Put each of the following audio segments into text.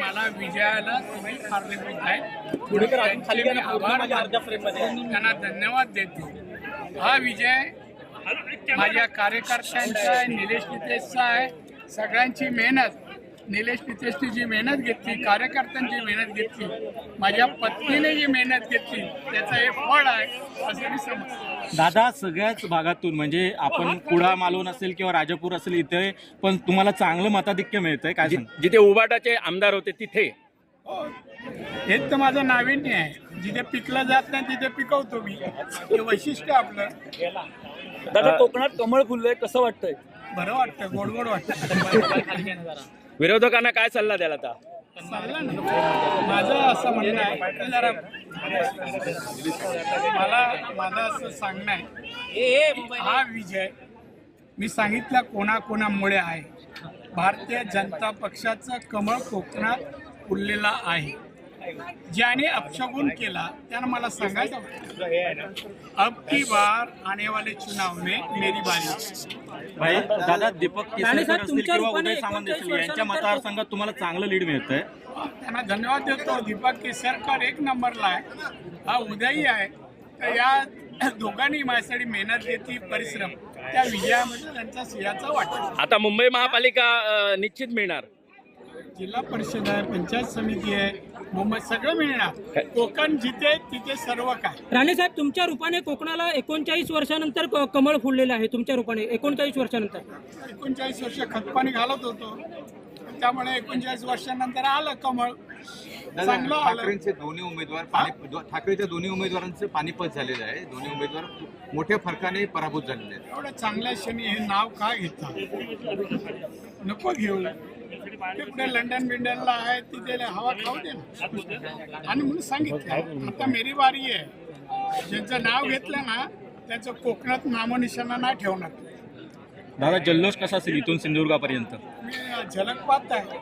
मला विजयाला तुम्ही कारणीभूत आहे खाली आभार. त्यांना धन्यवाद देतो. हा विजय माझ्या कार्यकर्त्यांचा आहे निलेश नितेशचा आहे. सगळ्यांची मेहनत. निलेश नितेशने जी मेहनत घेतली कार्यकर्त्यांची मेहनत घेतली माझ्या पत्नीने जी मेहनत घेतली त्याचं हे फळ आहे असं मी समजतो. दादा सगळ्याच भागातून म्हणजे आपण कुडा मालवण असेल किंवा राजापूर असेल इथे पण तुम्हाला चांगलं मताधिक्य मिळतंय. काय जिथे उबाटाचे आमदार होते तिथे. हेच तर माझं नाविन्य आहे. जिथे पिकलं जात नाही तिथे पिकवतो मी. हे वैशिष्ट्य आपलं. दादा कोकणात कमळ फुललंय कसं वाटतंय? बरं वाटतं गोड गोड वाटतं विरोधकांना काय सल्ला द्याल आता? माझं असं म्हणणं आहे की जरा मला माझं असं सांगणं आहे हा विजय मी सांगितलं कोणाकोणामुळे आहे. भारतीय जनता पक्षाचं कमळ कोकणात फुललेला आहे. ज्याने अपशगुन केला त्यानं मला सांगायचं. अब की बार आने वाले चुनाव में मेरी बारी. भाई दादा दीपक केसरकर असतील किंवा उदय सामंत असतील यांच्या मतदारसंघात तुम्हाला चांगलं लीड मिळतंय. त्यांना धन्यवाद देतो. दीपक केसरकर एक नंबरला आहे. हा उदयी आहे. तर या दोघांनी माझ्यासाठी मेहनत घेतली परिश्रम. त्या विजयामध्ये त्यांचा सिंहाचा वाटा आता मुंबई महापालिका अं, निश्चित मिळणार. जिल्हा परिषद आहे पंचायत समिती आहे मुंबई सगळं मिळणार. कोकण जिथे तिथे सर्व काय. राणे साहेब तुमच्या रूपाने कोकणाला एकोणचाळीस वर्षानंतर क- कमळ फुललेलं आहे तुमच्या रूपाने एकोणचाळीस वर्षानंतर. एकोणचाळीस वर्ष खतपाणी घालत होतो. त्यामुळे एकोणचाळीस वर्षानंतर आलं कमळ. दादा चांगलं आलं. ठाकरेंचे दोन्ही उमेदवार पाणी दो- ठाकरेच्या दोन्ही उमेदवारांचे पानिपत झालेलं आहे. दोन्ही उमेदवार मोठ्या फरकाने पराभूत झालेले आहेत. एवढ्या चांगल्या क्षणी हे नाव का घेता? नको घेऊ. ते पुढे लंडन बिंडनला आहे तिथे हवा खाऊ दे ना. आणि म्हणून सांगितलं आता मेरी बारी आहे. ज्यांचं नाव घेतलं ना त्याचं कोकणात नामनिशाणा नाही ठेवणार. दादा जल्लोष कसा असेल इथून सिंधुदुर्गापर्यंत? मी झलक पाहत आहे.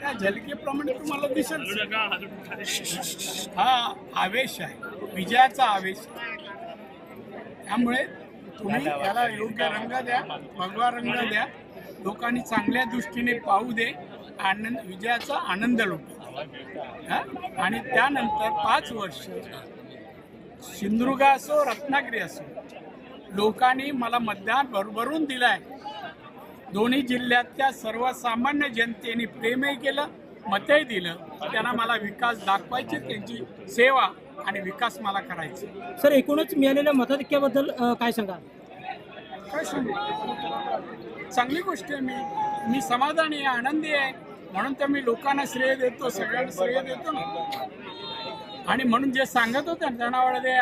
त्या झलकेप्रमाणे तुम्हाला दिसेल. हा आवेश आहे. विजयाचा आवेश आहे. त्यामुळे तुम्ही त्याला योग्य रंग द्या भगवा रंग द्या. लोकांनी चांगल्या दृष्टीने पाहू दे आनंद विजयाचा आनंद लुटू आणि त्यानंतर पाच वर्ष सिंधुदुर्ग असो रत्नागिरी असो लोकांनी मला मतदान भरभरून दिलाय. दोन्ही जिल्ह्यातल्या सर्वसामान्य जनतेने प्रेमही केलं मतही दिलं. त्यांना मला विकास दाखवायची त्यांची सेवा आणि विकास मला करायचा. सर एकूणच मिळालेल्या मताधिक्याबद्दल काय सांगा काय सांगू? चांगली गोष्ट आहे मी. मी समाधानी आहे आनंदी आहे. म्हणून तर मी लोकांना श्रेय देतो सगळ्यांना श्रेय देतो ना. आणि म्हणून जे सांगत होते जनावळे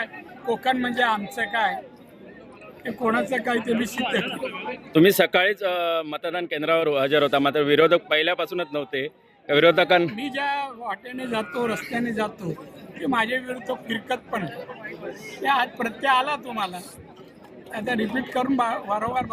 कोकण म्हणजे आमचं काय? ते कोणाचं काय ते मी सिद्ध केलं तुम्ही सकाळीच मतदान केंद्रावर हजर होता. मात्र विरोधक पहिल्यापासूनच नव्हते. त्या विरोधकां मी ज्या वाटेने जातो रस्त्याने जातो ते माझ्या विरुद्ध फिरकत पण ते आज प्रत्यय आला तुम्हाला. ada di fit kerumba warawar.